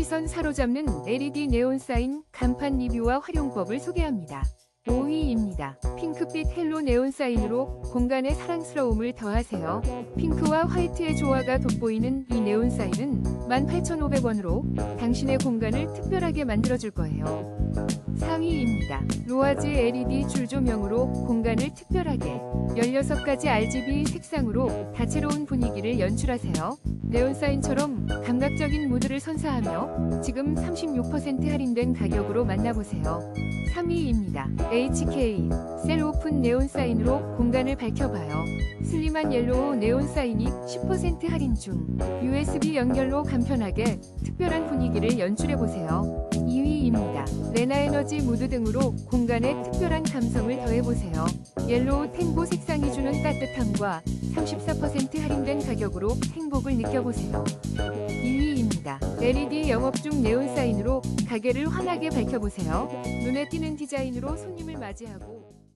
시선 사로잡는 LED 네온 사인 간판 리뷰와 활용법을 소개합니다. 5위입니다. 핑크빛 헬로 네온 사인으로 공간에 사랑스러움을 더하세요. 핑크와 화이트의 조화가 돋보이는 이 네온 사인은 18,500원으로 당신의 공간을 특별하게 만들어줄 거예요. 4위입니다. 로아즈 LED 줄 조명으로 공간을 특별하게 16가지 RGB 색상으로 다채로운 분위기를 연출하세요. 네온 사인처럼 감각적인 무드를 선사하며 지금 36% 할인된 가격으로 만나보세요. 3위입니다. HK 셀 오픈 네온 사인으로 공간을 밝혀봐요. 슬림한 옐로우 네온 사인이 10% 할인 중 USB 연결로 간편하게 특별한 분위기를 연출해보세요. 2위입니다. 레나 에너지 무드 등으로 공간에 특별한 감성을 더해보세요. 옐로우 탱고 색상이 주는 따뜻함과 34% 할인된 가격으로 행복을 느껴보세요. 2위입니다. LED 영업 중 네온 사인으로 가게를 환하게 밝혀보세요. 눈에 띄는 디자인으로 손님을 맞이하고